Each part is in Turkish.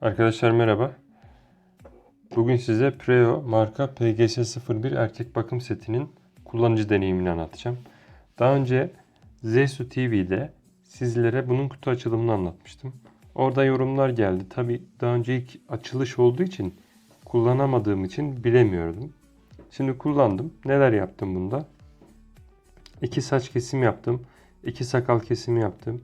Arkadaşlar merhaba. Bugün size Preo marka PGS01 erkek bakım setinin kullanıcı deneyimini anlatacağım. Daha önce Zesu TV'de sizlere bunun kutu açılımını anlatmıştım. Orada yorumlar geldi. Tabi daha önce ilk açılış olduğu için kullanamadığım için bilemiyordum. Şimdi kullandım. Neler yaptım bunda? İki saç kesimi yaptım. iki sakal kesimi yaptım.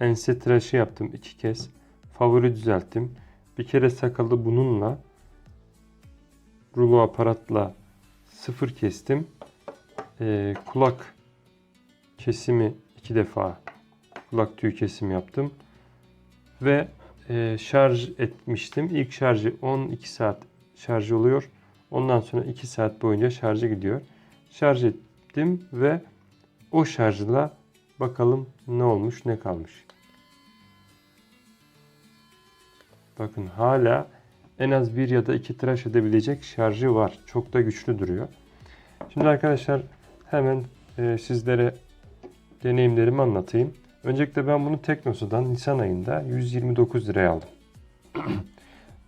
Ense tıraşı yaptım iki kez. Favori düzelttim. Bir kere sakalı bununla rulo aparatla sıfır kestim. Ee, kulak kesimi iki defa kulak tüyü kesimi yaptım. Ve e, şarj etmiştim. İlk şarjı 12 saat şarj oluyor. Ondan sonra 2 saat boyunca şarjı gidiyor. Şarj ettim ve o şarjla bakalım ne olmuş ne kalmış. Bakın hala en az bir ya da iki tıraş edebilecek şarjı var. Çok da güçlü duruyor. Şimdi arkadaşlar hemen e, sizlere deneyimlerimi anlatayım. Öncelikle ben bunu Teknosa'dan Nisan ayında 129 liraya aldım.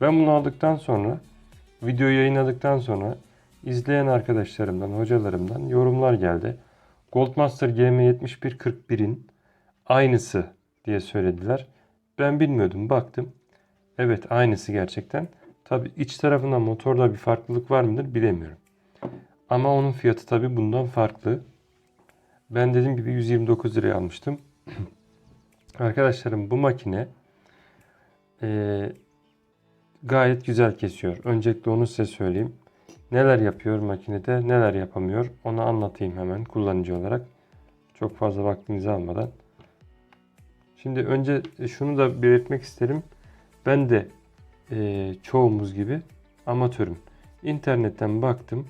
ben bunu aldıktan sonra videoyu yayınladıktan sonra izleyen arkadaşlarımdan, hocalarımdan yorumlar geldi. Goldmaster GM7141'in aynısı diye söylediler. Ben bilmiyordum. Baktım. Evet aynısı gerçekten. Tabi iç tarafında motorda bir farklılık var mıdır bilemiyorum. Ama onun fiyatı tabi bundan farklı. Ben dediğim gibi 129 liraya almıştım. Arkadaşlarım bu makine eee, gayet güzel kesiyor. Öncelikle onu size söyleyeyim. Neler yapıyor makinede neler yapamıyor onu anlatayım hemen kullanıcı olarak. Çok fazla vaktinizi almadan. Şimdi önce şunu da belirtmek isterim. Ben de e, çoğumuz gibi amatörüm. İnternetten baktım.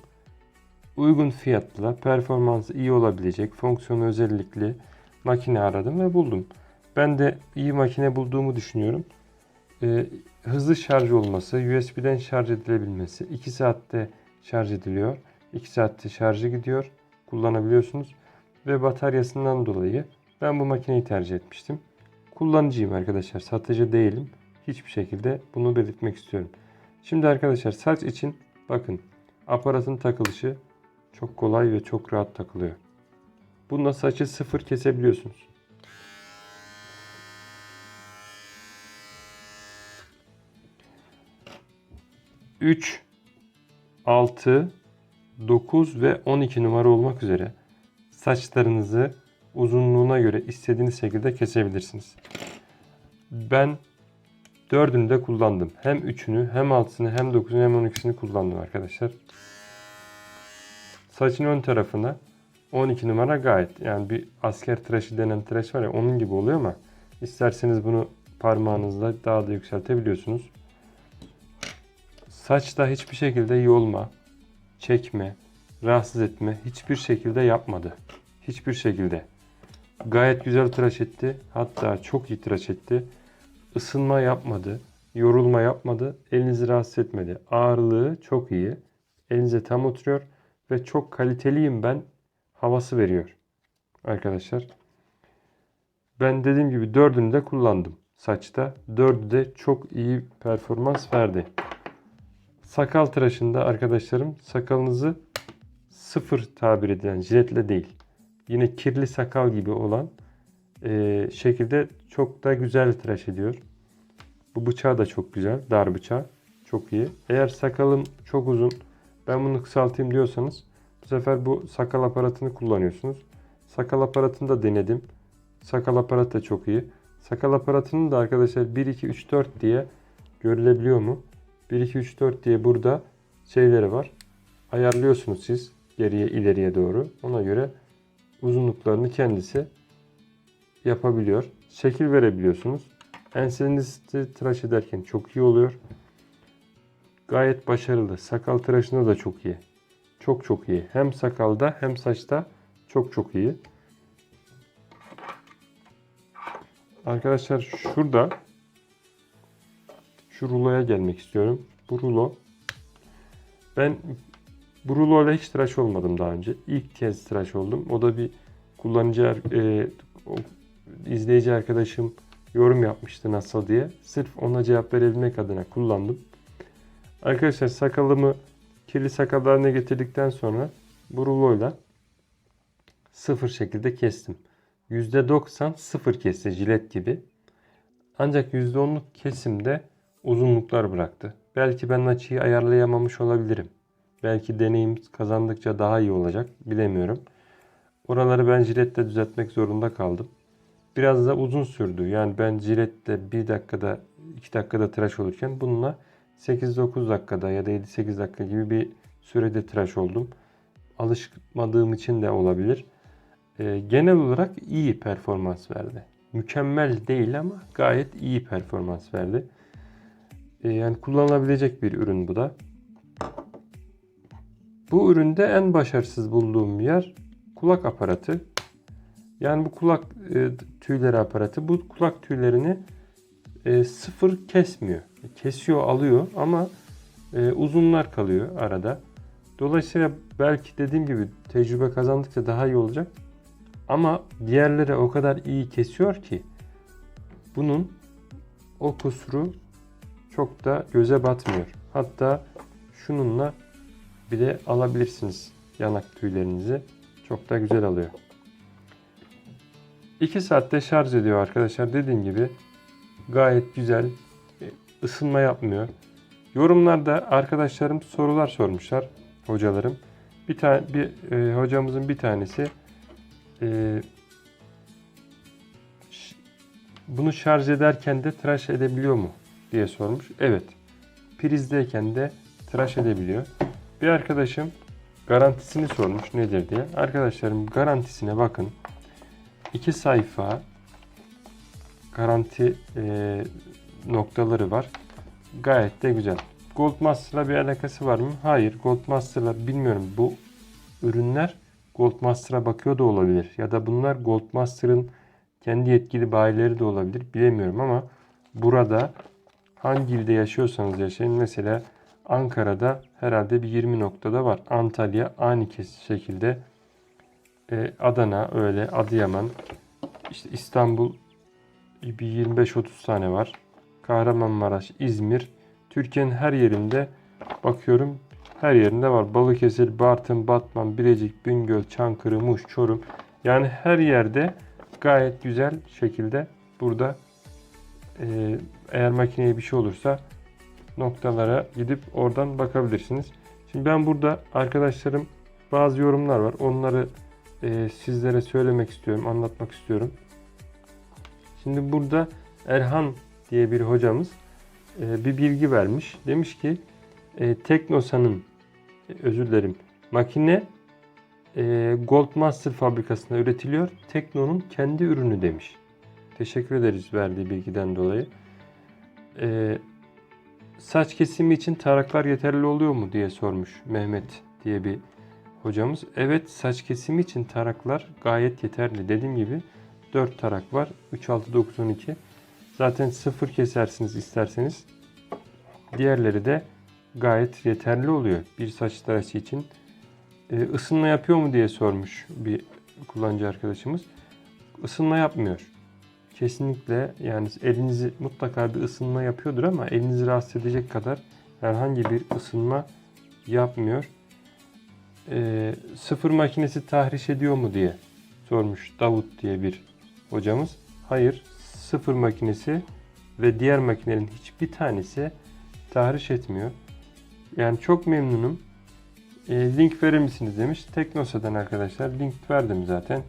Uygun fiyatla, performansı iyi olabilecek, fonksiyonu özellikli makine aradım ve buldum. Ben de iyi makine bulduğumu düşünüyorum. E, hızlı şarj olması, USB'den şarj edilebilmesi, 2 saatte şarj ediliyor. 2 saatte şarjı gidiyor. Kullanabiliyorsunuz. Ve bataryasından dolayı ben bu makineyi tercih etmiştim. Kullanıcıyım arkadaşlar. Satıcı değilim hiçbir şekilde bunu belirtmek istiyorum. Şimdi arkadaşlar saç için bakın aparatın takılışı çok kolay ve çok rahat takılıyor. Bunda saçı sıfır kesebiliyorsunuz. Üç, altı, dokuz ve 12 numara olmak üzere saçlarınızı uzunluğuna göre istediğiniz şekilde kesebilirsiniz. Ben Dördünü de kullandım. Hem üçünü hem altısını hem dokuzunu hem on ikisini kullandım arkadaşlar. Saçın ön tarafına 12 numara gayet. Yani bir asker tıraşı denen tıraş var ya onun gibi oluyor ama isterseniz bunu parmağınızla daha da yükseltebiliyorsunuz. Saçta hiçbir şekilde yolma, çekme, rahatsız etme hiçbir şekilde yapmadı. Hiçbir şekilde. Gayet güzel tıraş etti. Hatta çok iyi tıraş etti ısınma yapmadı, yorulma yapmadı, elinizi rahatsız etmedi. Ağırlığı çok iyi, elinize tam oturuyor ve çok kaliteliyim ben havası veriyor arkadaşlar. Ben dediğim gibi dördünü de kullandım saçta. Dördü de çok iyi performans verdi. Sakal tıraşında arkadaşlarım sakalınızı sıfır tabir edilen jiletle değil. Yine kirli sakal gibi olan e, şekilde çok da güzel tıraş ediyor. Bu bıçağı da çok güzel. Dar bıçağı. Çok iyi. Eğer sakalım çok uzun ben bunu kısaltayım diyorsanız bu sefer bu sakal aparatını kullanıyorsunuz. Sakal aparatını da denedim. Sakal aparatı da çok iyi. Sakal aparatının da arkadaşlar 1 2 3 4 diye görülebiliyor mu? 1 2 3 4 diye burada şeyleri var. Ayarlıyorsunuz siz geriye ileriye doğru. Ona göre uzunluklarını kendisi yapabiliyor. Şekil verebiliyorsunuz. Ensenizi tıraş ederken çok iyi oluyor. Gayet başarılı. Sakal tıraşında da çok iyi. Çok çok iyi. Hem sakalda hem saçta çok çok iyi. Arkadaşlar şurada şu ruloya gelmek istiyorum. Bu rulo ben bu rulo ile hiç tıraş olmadım daha önce. İlk kez tıraş oldum. O da bir kullanıcı e, izleyici arkadaşım yorum yapmıştı nasıl diye. Sırf ona cevap verebilmek adına kullandım. Arkadaşlar sakalımı kirli sakal haline getirdikten sonra bu ruloyla sıfır şekilde kestim. %90 sıfır kesti jilet gibi. Ancak %10'luk kesimde uzunluklar bıraktı. Belki ben açıyı ayarlayamamış olabilirim. Belki deneyim kazandıkça daha iyi olacak. Bilemiyorum. Oraları ben jiletle düzeltmek zorunda kaldım. Biraz da uzun sürdü. Yani ben jiletle 1 dakikada 2 dakikada tıraş olurken bununla 8-9 dakikada ya da 7-8 dakika gibi bir sürede tıraş oldum. Alışmadığım için de olabilir. Ee, genel olarak iyi performans verdi. Mükemmel değil ama gayet iyi performans verdi. Ee, yani kullanılabilecek bir ürün bu da. Bu üründe en başarısız bulduğum yer kulak aparatı. Yani bu kulak e, tüyleri aparatı bu kulak tüylerini e, sıfır kesmiyor. Kesiyor alıyor ama e, uzunlar kalıyor arada. Dolayısıyla belki dediğim gibi tecrübe kazandıkça daha iyi olacak. Ama diğerleri o kadar iyi kesiyor ki bunun o kusuru çok da göze batmıyor. Hatta şununla bir de alabilirsiniz yanak tüylerinizi. Çok da güzel alıyor. 2 saatte şarj ediyor arkadaşlar. Dediğim gibi gayet güzel. E, ısınma yapmıyor. Yorumlarda arkadaşlarım sorular sormuşlar hocalarım. Bir tane bir e, hocamızın bir tanesi e, bunu şarj ederken de tıraş edebiliyor mu diye sormuş. Evet. Prizdeyken de tıraş edebiliyor. Bir arkadaşım garantisini sormuş nedir diye. Arkadaşlarım garantisine bakın. İki sayfa garanti e, noktaları var. Gayet de güzel. Goldmaster'la bir alakası var mı? Hayır. Goldmaster'la bilmiyorum. Bu ürünler Goldmaster'a bakıyor da olabilir. Ya da bunlar Goldmaster'ın kendi yetkili bayileri de olabilir. Bilemiyorum ama burada hangi ilde yaşıyorsanız yaşayın. Mesela Ankara'da herhalde bir 20 noktada var. Antalya aynı şekilde. Ee, Adana öyle. Adıyaman. işte İstanbul bir 25-30 tane var. Kahramanmaraş, İzmir. Türkiye'nin her yerinde bakıyorum her yerinde var. Balıkesir, Bartın, Batman, Bilecik, Bingöl, Çankırı, Muş, Çorum. Yani her yerde gayet güzel şekilde burada e, eğer makineye bir şey olursa noktalara gidip oradan bakabilirsiniz. Şimdi ben burada arkadaşlarım bazı yorumlar var. Onları e, sizlere söylemek istiyorum, anlatmak istiyorum. Şimdi burada Erhan diye bir hocamız e, bir bilgi vermiş. Demiş ki e, Teknosa'nın e, özür dilerim makine e, Goldmaster fabrikasında üretiliyor. Tekno'nun kendi ürünü demiş. Teşekkür ederiz verdiği bilgiden dolayı. E, saç kesimi için taraklar yeterli oluyor mu diye sormuş Mehmet diye bir hocamız. Evet saç kesimi için taraklar gayet yeterli. Dediğim gibi 4 tarak var. 3, 6, 9, 12. Zaten sıfır kesersiniz isterseniz. Diğerleri de gayet yeterli oluyor bir saç tıraşı için. Ee, ısınma yapıyor mu diye sormuş bir kullanıcı arkadaşımız. Isınma yapmıyor. Kesinlikle yani elinizi mutlaka bir ısınma yapıyordur ama elinizi rahatsız edecek kadar herhangi bir ısınma yapmıyor. Ee, sıfır makinesi tahriş ediyor mu diye sormuş Davut diye bir hocamız. Hayır, sıfır makinesi ve diğer makinelerin hiçbir tanesi tahriş etmiyor. Yani çok memnunum. E, link verir misiniz demiş. Teknosa'dan arkadaşlar link verdim zaten.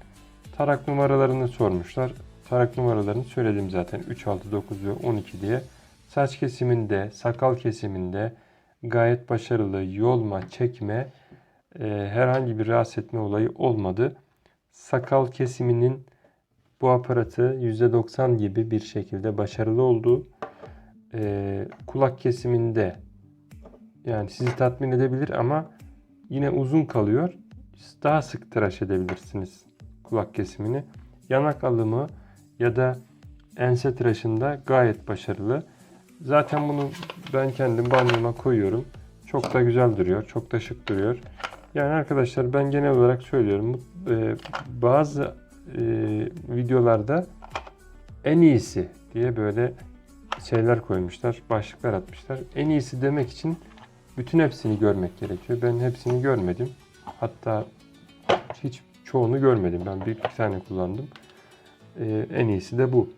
Tarak numaralarını sormuşlar. Tarak numaralarını söyledim zaten. 3, 6, 9 ve 12 diye. Saç kesiminde, sakal kesiminde gayet başarılı yolma, çekme, e, herhangi bir rahatsız etme olayı olmadı. Sakal kesiminin bu aparatı %90 gibi bir şekilde başarılı oldu. E, kulak kesiminde yani sizi tatmin edebilir ama yine uzun kalıyor. Daha sık tıraş edebilirsiniz kulak kesimini. Yanak alımı ya da ense tıraşında gayet başarılı. Zaten bunu ben kendim banyoma koyuyorum. Çok da güzel duruyor. Çok da şık duruyor. Yani arkadaşlar ben genel olarak söylüyorum. e, bazı e, videolarda en iyisi diye böyle şeyler koymuşlar, başlıklar atmışlar. En iyisi demek için bütün hepsini görmek gerekiyor. Ben hepsini görmedim. Hatta hiç çoğunu görmedim. Ben bir iki tane kullandım. Ee, en iyisi de bu.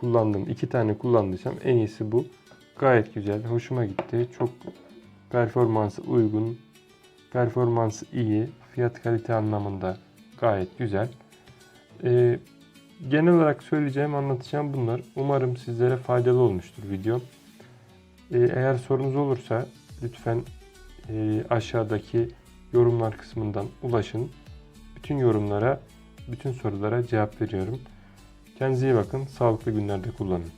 Kullandım. iki tane kullandıysam en iyisi bu. Gayet güzel. Hoşuma gitti. Çok performansı uygun. Performansı iyi. Fiyat kalite anlamında gayet güzel. Ee, genel olarak söyleyeceğim, anlatacağım bunlar. Umarım sizlere faydalı olmuştur videom. Ee, eğer sorunuz olursa lütfen e, aşağıdaki yorumlar kısmından ulaşın. Bütün yorumlara, bütün sorulara cevap veriyorum. Kendinize iyi bakın. Sağlıklı günlerde kullanın.